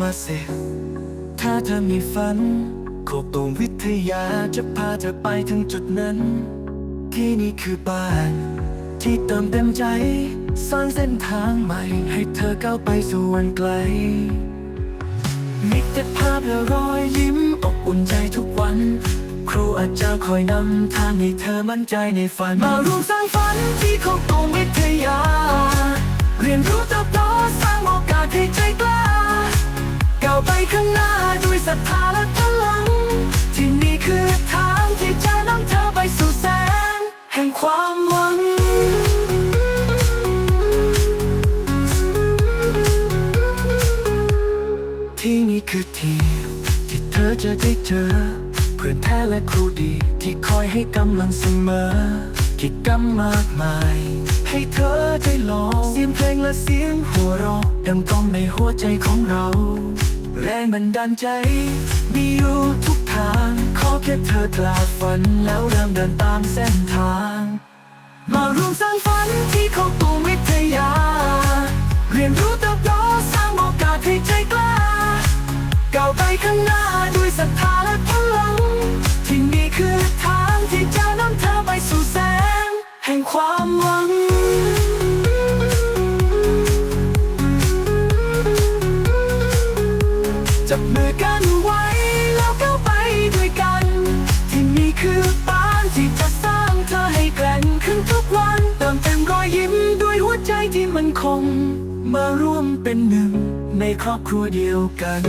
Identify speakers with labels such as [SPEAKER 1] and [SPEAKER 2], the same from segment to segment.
[SPEAKER 1] มาสิถ้าเธอมีฝันโคกตูมวิทยาจะพาเธอไปถึงจุดนั้น ที่นี่คือบ้าน ที่เติมเต็มใจสร้างเส้นทางใหม่ ให้เธอก้าวไปสู่วันไกล มิตรภาพและรอยยิ้มอบอุ่นใจทุกวัน ครูอาจารย์คอยนำทางให้เธอมั่นใจในฝัน มาร่วมสร้างฝันที่เขาตร ไปข้างหน้าด้วยศรัทธาและพลัง ที่นี่คือทางที่จะนำเธอไปสู่แสงแห่งความหวังที่นี่คือที่ที่เธอจะได้เจอ เพื่อนแท้และครูดีที่คอยให้กำลังเสมอกิจกรรมมากมาย ให้เธอได้ลองเสียงเพลงและเสียงหัวเราะดังก้องในหัวใจของเรา แรงบันดาลใจ มีอยู่ทุกทาง ขอแค่เธอกล้าฝันแล้วเริ่มเดินตามเส้นทาง มาร่วมสร้างฝันที่เขาตูวิทยา เรียนรู้เติบโตสร้างโอกาสให้ใจกล้าก้าวไปข้างหน้าด้วยศรัทธา จับมือกันไว้ แล้วก้าวไปด้วยกัน ที่นี่คือบ้านที่จะสร้างเธอให้แกร่งขึ้นทุกวันเติมเต็มรอยยิ้มด้วยหัวใจที่มันคง มาร่วมเป็นหนึ่งในครอบครัวเดียวกัน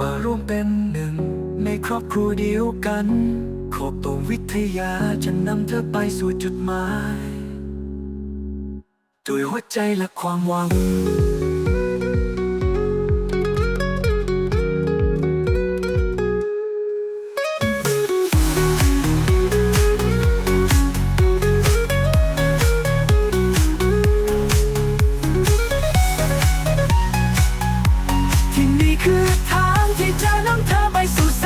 [SPEAKER 1] มาร่วมเป็นหนึ่งในครอบครัวเดียวกันโคกตรงวิทยาจะนำเธอไปสู่จุดหมาย ด้วยหัวใจและความหวังที่นี่คือทางที่จะนำเธอไปสู่แส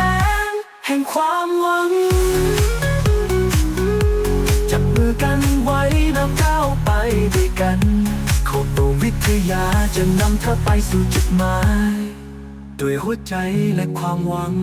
[SPEAKER 1] ง แห่งความหวัง จะนำเธอไปสู่จุดหมาย ด้วยหัวใจและความหวัง